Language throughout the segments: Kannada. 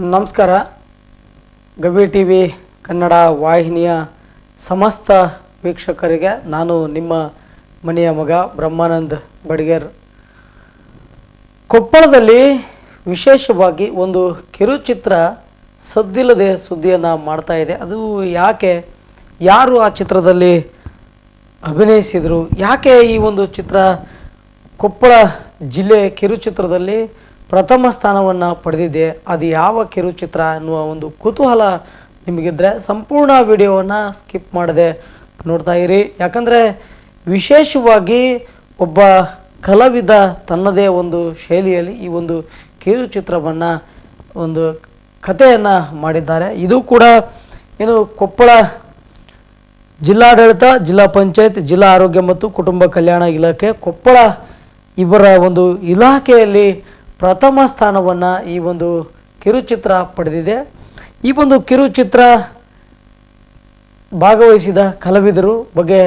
ನಮಸ್ಕಾರ. ಗವಿ ಟಿ ವಿ ಕನ್ನಡ ವಾಹಿನಿಯ ಸಮಸ್ತ ವೀಕ್ಷಕರಿಗೆ ನಾನು ನಿಮ್ಮ ಮನೆಯ ಮಗ ಬ್ರಹ್ಮಾನಂದ್ ಬಡಿಗೇರ್. ಕೊಪ್ಪಳದಲ್ಲಿ ವಿಶೇಷವಾಗಿ ಒಂದು ಕಿರುಚಿತ್ರ ಸದ್ದಿಲ್ಲದೆ ಸುದ್ದಿಯನ್ನು ಮಾಡ್ತಾ ಇದೆ. ಅದು ಯಾಕೆ, ಯಾರು ಆ ಚಿತ್ರದಲ್ಲಿ ಅಭಿನಯಿಸಿದರು? ಯಾಕೆ ಈ ಒಂದು ಚಿತ್ರ ಕೊಪ್ಪಳ ಜಿಲ್ಲೆ ಕಿರುಚಿತ್ರದಲ್ಲಿ ಪ್ರಥಮ ಸ್ಥಾನವನ್ನು ಪಡೆದಿದೆ. ಅದು ಯಾವ ಕಿರುಚಿತ್ರ ಅನ್ನುವ ಒಂದು ಕುತೂಹಲ ನಿಮಗಿದ್ದರೆ ಸಂಪೂರ್ಣ ವಿಡಿಯೋವನ್ನು ಸ್ಕಿಪ್ ಮಾಡದೆ ನೋಡ್ತಾ ಇರಿ. ಯಾಕಂದರೆ ವಿಶೇಷವಾಗಿ ಒಬ್ಬ ಕಲಾವಿದ ತನ್ನದೇ ಒಂದು ಶೈಲಿಯಲ್ಲಿ ಈ ಒಂದು ಕಿರುಚಿತ್ರವನ್ನು ಒಂದು ಕಥೆಯನ್ನು ಮಾಡಿದ್ದಾರೆ. ಇದು ಕೂಡ ಏನು ಕೊಪ್ಪಳ ಜಿಲ್ಲಾಡಳಿತ, ಜಿಲ್ಲಾ ಪಂಚಾಯತ್, ಜಿಲ್ಲಾ ಆರೋಗ್ಯ ಮತ್ತು ಕುಟುಂಬ ಕಲ್ಯಾಣ ಇಲಾಖೆ ಕೊಪ್ಪಳ ಇವರ ಒಂದು ಇಲಾಖೆಯಲ್ಲಿ ಪ್ರಥಮ ಸ್ಥಾನವನ್ನು ಈ ಒಂದು ಕಿರುಚಿತ್ರ ಪಡೆದಿದೆ. ಈ ಒಂದು ಕಿರುಚಿತ್ರ ಭಾಗವಹಿಸಿದ ಕಲಾವಿದರು ಬಗ್ಗೆ,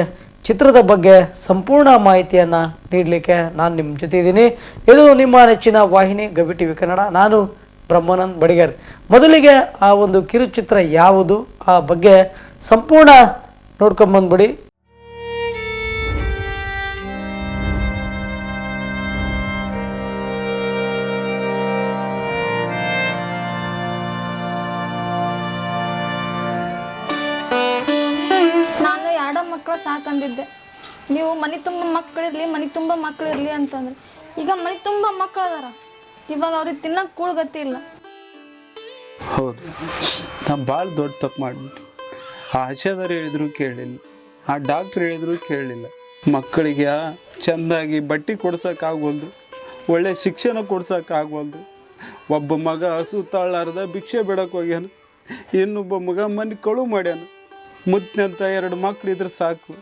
ಚಿತ್ರದ ಬಗ್ಗೆ ಸಂಪೂರ್ಣ ಮಾಹಿತಿಯನ್ನು ನೀಡಲಿಕ್ಕೆ ನಾನು ನಿಮ್ಮ ಜೊತೆ ಇದ್ದೀನಿ ಇದು ನಿಮ್ಮ ನೆಚ್ಚಿನ ವಾಹಿನಿ ಗವಿ ಟಿ ವಿ ಕನ್ನಡ. ನಾನು ಬ್ರಹ್ಮಾನಂದ್ ಬಡಿಗರ್. ಮೊದಲಿಗೆ ಆ ಒಂದು ಕಿರುಚಿತ್ರ ಯಾವುದು? ಆ ಬಗ್ಗೆ ಸಂಪೂರ್ಣ ನೋಡ್ಕೊಂಬಂದ್ಬಿಡಿ ಸಾಕಂದಿದ್ದೆ. ನೀವು ಮನೆ ತುಂಬ ಮಕ್ಕಳಿರಲಿ ಮನೆ ತುಂಬ ಮಕ್ಕಳಿರಲಿ ಅಂತಂದ್ರೆ. ಈಗ ಮನೆ ತುಂಬ ಮಕ್ಕಳು ಅದಾರ. ಇವಾಗ ಅವ್ರಿಗೆ ತಿನ್ನಕ್ಕೆ ಕೂಳ್ಗತಿ ಇಲ್ಲ. ಹೌದು. ನಾ ಭಾಳ ದೊಡ್ಡ ತಪ್ಪು ಮಾಡಿಬಿಟ್ಟು. ಆ ಆಶಾದಾರು ಹೇಳಿದ್ರು ಕೇಳಿಲ್ಲ. ಆ ಡಾಕ್ಟ್ರ್ ಹೇಳಿದ್ರು ಕೇಳಲಿಲ್ಲ ಮಕ್ಕಳಿಗೆ ಚೆಂದಾಗಿ ಬಟ್ಟೆ ಕೊಡ್ಸೋಕ್ಕಾಗವಲ್ದು ಒಳ್ಳೆ ಶಿಕ್ಷಣ ಕೊಡ್ಸೋಕ್ಕಾಗವಲ್ದು ಒಬ್ಬ ಮಗ ಹಸು ಭಿಕ್ಷೆ ಬಿಡಕ್ಕೆ ಹೋಗ್ಯಾನ. ಇನ್ನೊಬ್ಬ ಮಗ ಮನೆ ಕಳು ಮಾಡ್ಯಾನ. ಮುತ್ತಿನಂತ ಎರಡು ಮಕ್ಳು ಇದ್ರೆ ಸಾಕು.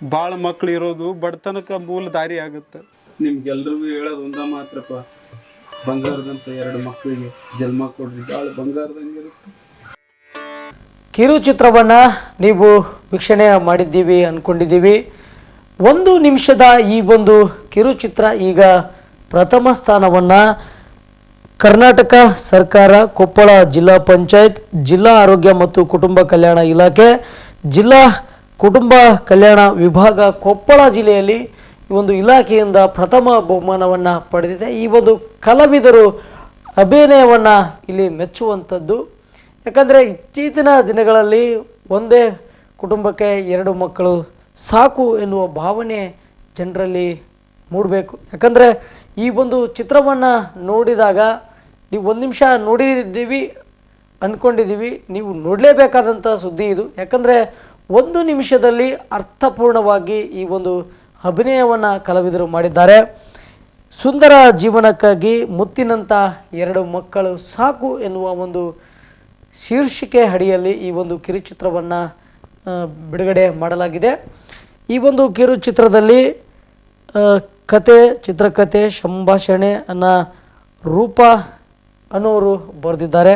ಭಾಳ ಮಕ್ಳು ಇರೋದು ಬಡತನಕ ಮೂಲ ದಾರಿ ಆಗುತ್ತೆ. ನಿಮ್ಗೆಲ್ರಿಗೂ ಹೇಳೋದು ಒಂದ ಮಾತ್ರಪ್ಪ. ಬಂಗಾರದಂತ ಎರಡು ಮಕ್ಕಳಿಗೆ ಜನ್ಮ ಕೊಡ್ರಿ ಭಾಳ ಬಂಗಾರದಂಗೆ ಇರುತ್ತೆ. ಕಿರುಚಿತ್ರವನ್ನು ನೀವು ವೀಕ್ಷಣೆ ಮಾಡಿದ್ದೀವಿ ಅನ್ಕೊಂಡಿದ್ದೀವಿ. ಒಂದು ನಿಮಿಷದ ಈ ಒಂದು ಕಿರುಚಿತ್ರ ಈಗ ಪ್ರಥಮ ಸ್ಥಾನವನ್ನು ಕರ್ನಾಟಕ ಸರ್ಕಾರ ಕೊಪ್ಪಳ ಜಿಲ್ಲಾ ಪಂಚಾಯತ್ ಜಿಲ್ಲಾ ಆರೋಗ್ಯ ಮತ್ತು ಕುಟುಂಬ ಕಲ್ಯಾಣ ಇಲಾಖೆ ಜಿಲ್ಲಾ ಕುಟುಂಬ ಕಲ್ಯಾಣ ವಿಭಾಗ ಕೊಪ್ಪಳ ಜಿಲ್ಲೆಯಲ್ಲಿ ಒಂದು ಇಲಾಖೆಯಿಂದ ಪ್ರಥಮ ಬಹುಮಾನವನ್ನು ಪಡೆದಿದೆ. ಈ ಒಂದು ಕಲಾವಿದರು ಅಭಿನಯವನ್ನು ಇಲ್ಲಿ ಮೆಚ್ಚುವಂಥದ್ದು. ಯಾಕಂದರೆ ಇತ್ತೀಚಿನ ದಿನಗಳಲ್ಲಿ ಒಂದೇ ಕುಟುಂಬಕ್ಕೆ ಎರಡು ಮಕ್ಕಳು ಸಾಕು ಎನ್ನುವ ಭಾವನೆ ಜನರಲ್ಲಿ ಮೂಡಬೇಕು. ಯಾಕಂದರೆ ಈ ಒಂದು ಚಿತ್ರವನ್ನು ನೋಡಿದಾಗ ನೀವು ಒಂದು ನಿಮಿಷ ನೋಡಿದ್ದೀವಿ ಅಂದ್ಕೊಂಡಿದ್ದೀವಿ ನೀವು ನೋಡಲೇಬೇಕಾದಂಥ ಸುದ್ದಿ ಇದು. ಯಾಕಂದರೆ ಒಂದು ನಿಮಿಷದಲ್ಲಿ ಅರ್ಥಪೂರ್ಣವಾಗಿ ಈ ಒಂದು ಅಭಿನಯವನ್ನು ಕಲಾವಿದರು ಮಾಡಿದ್ದಾರೆ. ಸುಂದರ ಜೀವನಕ್ಕಾಗಿ ಮುತ್ತಿನಂಥ ಎರಡು ಮಕ್ಕಳು ಸಾಕು ಎನ್ನುವ ಒಂದು ಶೀರ್ಷಿಕೆ ಅಡಿಯಲ್ಲಿ ಈ ಒಂದು ಕಿರುಚಿತ್ರವನ್ನು ಬಿಡುಗಡೆ ಮಾಡಲಾಗಿದೆ. ಈ ಒಂದು ಕಿರುಚಿತ್ರದಲ್ಲಿ ಕತೆ ಚಿತ್ರಕಥೆ ಸಂಭಾಷಣೆ ಅನ್ನ ರೂಪ ಅನ್ನೋರು ಬರೆದಿದ್ದಾರೆ.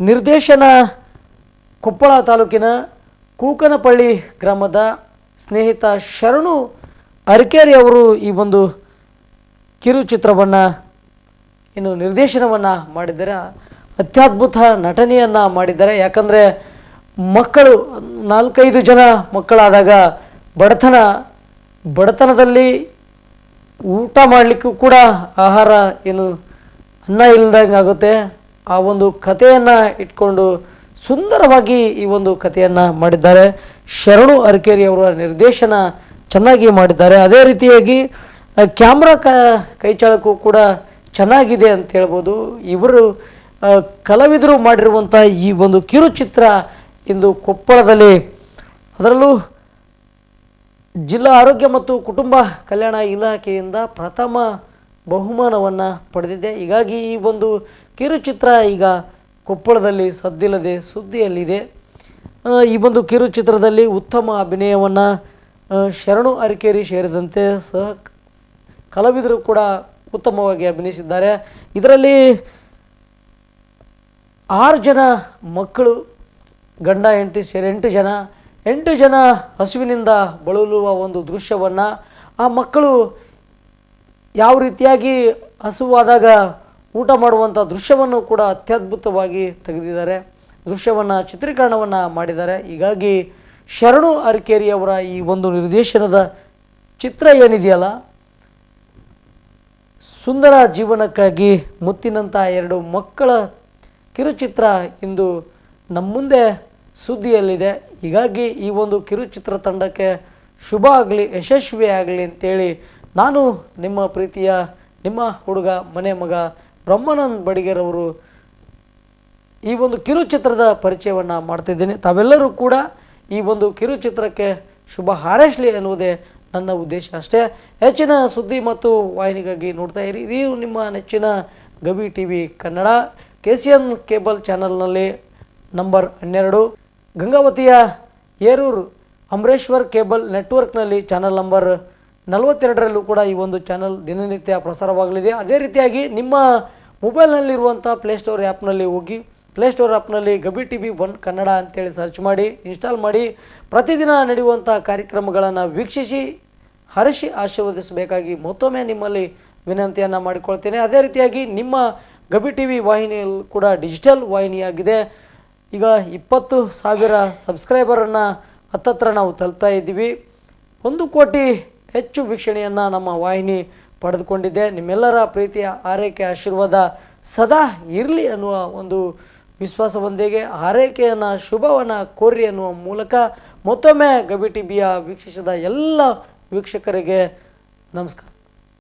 ನಿರ್ದೇಶನ ಕೊಪ್ಪಳ ತಾಲೂಕಿನ ಕೂಕನಪಳ್ಳಿ ಗ್ರಾಮದ ಸ್ನೇಹಿತ ಶರಣು ಅರಕೇರಿ ಅವರು ಈ ಒಂದು ಕಿರುಚಿತ್ರವನ್ನು, ಇನ್ನು ನಿರ್ದೇಶನವನ್ನು ಮಾಡಿದ್ದಾರೆ. ಅತ್ಯದ್ಭುತ ನಟನೆಯನ್ನು ಮಾಡಿದ್ದಾರೆ. ಯಾಕಂದರೆ ಮಕ್ಕಳು, ನಾಲ್ಕೈದು ಜನ ಮಕ್ಕಳಾದಾಗ ಬಡತನ, ಬಡತನದಲ್ಲಿ ಊಟ ಮಾಡಲಿಕ್ಕೂ ಕೂಡ ಆಹಾರ ಏನು ಅನ್ನ ಇಲ್ಲದಂಗೆ ಆಗುತ್ತೆ ಆ ಒಂದು ಕಥೆಯನ್ನು ಇಟ್ಕೊಂಡು ಸುಂದರವಾಗಿ ಈ ಒಂದು ಕಥೆಯನ್ನು ಮಾಡಿದ್ದಾರೆ. ಶರಣು ಅರಕೇರಿ ಅವರ ನಿರ್ದೇಶನ ಚೆನ್ನಾಗಿ ಮಾಡಿದ್ದಾರೆ. ಅದೇ ರೀತಿಯಾಗಿ ಕ್ಯಾಮ್ರಾ ಕ ಕೈಚಾಳಕು ಕೂಡ ಚೆನ್ನಾಗಿದೆ ಅಂತ ಹೇಳ್ಬೋದು. ಇವರು ಕಲಾವಿದರು ಮಾಡಿರುವಂಥ ಈ ಒಂದು ಕಿರುಚಿತ್ರ ಇಂದು ಕೊಪ್ಪಳದಲ್ಲಿ. ಅದರಲ್ಲೂ ಜಿಲ್ಲಾ ಆರೋಗ್ಯ ಮತ್ತು ಕುಟುಂಬ ಕಲ್ಯಾಣ ಇಲಾಖೆಯಿಂದ ಪ್ರಥಮ ಬಹುಮಾನವನ್ನು ಪಡೆದಿದೆ. ಹೀಗಾಗಿ ಈ ಒಂದು ಕಿರುಚಿತ್ರ ಈಗ ಕೊಪ್ಪಳದಲ್ಲಿ ಸದ್ದಿಲ್ಲದೆ ಸುದ್ದಿಯಲ್ಲಿದೆ. ಈ ಒಂದು ಕಿರುಚಿತ್ರದಲ್ಲಿ ಉತ್ತಮ ಅಭಿನಯವನ್ನು ಶರಣು ಅರಕೇರಿ ಸೇರಿದಂತೆ ಸಹ ಕಲಾವಿದರು ಕೂಡ ಉತ್ತಮವಾಗಿ ಅಭಿನಯಿಸಿದ್ದಾರೆ. ಇದರಲ್ಲಿ ಆರು ಜನ ಮಕ್ಕಳು, ಗಂಡ, ಹೆಂಡತಿ ಸೇರಿ ಎಂಟು ಜನ. ಎಂಟು ಜನ ಹಸುವಿನಿಂದ ಬಳಲುವ ಒಂದು ದೃಶ್ಯವನ್ನು ಆ ಮಕ್ಕಳು ಯಾವ ರೀತಿಯಾಗಿ ಹಸುವಾದಾಗ ಊಟ ಮಾಡುವಂಥ ದೃಶ್ಯವನ್ನು ಕೂಡ ಅತ್ಯದ್ಭುತವಾಗಿ ತೆಗೆದಿದ್ದಾರೆ. ದೃಶ್ಯವನ್ನು, ಚಿತ್ರೀಕರಣವನ್ನು ಮಾಡಿದ್ದಾರೆ. ಹೀಗಾಗಿ ಶರಣು ಅರಕೇರಿಯವರ ಈ ಒಂದು ನಿರ್ದೇಶನದ ಚಿತ್ರ ಏನಿದೆಯಲ್ಲ, ಸುಂದರ ಜೀವನಕ್ಕಾಗಿ ಮುತ್ತಿನಂಥ ಎರಡು ಮಕ್ಕಳ ಕಿರುಚಿತ್ರ ಇಂದು ನಮ್ಮ ಮುಂದೆ ಸುದ್ದಿಯಲ್ಲಿದೆ. ಹೀಗಾಗಿ ಈ ಒಂದು ಕಿರುಚಿತ್ರ ತಂಡಕ್ಕೆ ಶುಭ ಆಗಲಿ, ಯಶಸ್ವಿ ಆಗಲಿ ಅಂತೇಳಿ ನಾನು ನಿಮ್ಮ ಪ್ರೀತಿಯ ನಿಮ್ಮ ಹುಡುಗ, ಮನೆ ಮಗ ಬ್ರಹ್ಮಾನಂದ್ ಬಡಿಗೇರವರು ಈ ಒಂದು ಕಿರುಚಿತ್ರದ ಪರಿಚಯವನ್ನು ಮಾಡ್ತಿದ್ದೀನಿ. ತಾವೆಲ್ಲರೂ ಕೂಡ ಈ ಒಂದು ಕಿರುಚಿತ್ರಕ್ಕೆ ಶುಭ ಹಾರೈಸಲಿ ಎನ್ನುವುದೇ ನನ್ನ ಉದ್ದೇಶ ಅಷ್ಟೇ. ಹೆಚ್ಚಿನ ಸುದ್ದಿ ಮತ್ತು ವಾಹಿನಿಗಾಗಿ ನೋಡ್ತಾ ಇರಿ. ಇದು ನಿಮ್ಮ ನೆಚ್ಚಿನ Gavi T V Kannada. K C N cable ಚಾನಲ್ನಲ್ಲಿ ನಂಬರ್ ಹನ್ನೆರಡು. ಗಂಗಾವತಿಯ ಏರೂರು ಅಮರೇಶ್ವರ್ ಕೇಬಲ್ ನೆಟ್ವರ್ಕ್ನಲ್ಲಿ ಚಾನಲ್ ನಂಬರ್ ನಲವತ್ತೆರಡರಲ್ಲೂ ಕೂಡ ಈ ಒಂದು ಚಾನಲ್ ದಿನನಿತ್ಯ ಪ್ರಸಾರವಾಗಲಿದೆ. ಅದೇ ರೀತಿಯಾಗಿ ನಿಮ್ಮ ಮೊಬೈಲ್ನಲ್ಲಿರುವಂಥ ಪ್ಲೇಸ್ಟೋರ್ ಆ್ಯಪ್ನಲ್ಲಿ ಹೋಗಿ ಪ್ಲೇಸ್ಟೋರ್ ಆ್ಯಪ್ನಲ್ಲಿ Gavi T V one Kannada ಅಂತೇಳಿ ಸರ್ಚ್ ಮಾಡಿ ಇನ್ಸ್ಟಾಲ್ ಮಾಡಿ, ಪ್ರತಿದಿನ ನಡೆಯುವಂಥ ಕಾರ್ಯಕ್ರಮಗಳನ್ನು ವೀಕ್ಷಿಸಿ ಹರಷಿ ಆಶೀರ್ವದಿಸಬೇಕಾಗಿ ಮತ್ತೊಮ್ಮೆ ನಿಮ್ಮಲ್ಲಿ ವಿನಂತಿಯನ್ನು ಮಾಡಿಕೊಳ್ತೇನೆ. ಅದೇ ರೀತಿಯಾಗಿ ನಿಮ್ಮ ಗಬಿ ಟಿ ವಿ ವಾಹಿನಿಯಲ್ಲಿ ಕೂಡ ಡಿಜಿಟಲ್ ವಾಹಿನಿಯಾಗಿದೆ. ಈಗ ಇಪ್ಪತ್ತು ಸಾವಿರ ಸಬ್ಸ್ಕ್ರೈಬರನ್ನು ಹತ್ತತ್ರ ನಾವು ತಲುಪ್ತಾ ಇದ್ದೀವಿ. ಒಂದು ಕೋಟಿ ಹೆಚ್ಚು ವೀಕ್ಷಣೆಯನ್ನು ನಮ್ಮ ವಾಹಿನಿ ಪಡೆದುಕೊಂಡಿದೆ ನಿಮ್ಮೆಲ್ಲರ ಪ್ರೀತಿಯ ಆರೈಕೆ ಆಶೀರ್ವಾದ ಸದಾ ಇರಲಿ ಅನ್ನುವ ಒಂದು ವಿಶ್ವಾಸವೊಂದಿಗೆ ಆರೈಕೆಯನ್ನು, ಶುಭವನ್ನು ಕೋರಿ ಅನ್ನುವ ಮೂಲಕ ಮತ್ತೊಮ್ಮೆ ಗಬಿ ಟಿ ವಿಯ ವೀಕ್ಷಿಸಿದ ಎಲ್ಲ ವೀಕ್ಷಕರಿಗೆ ನಮಸ್ಕಾರ.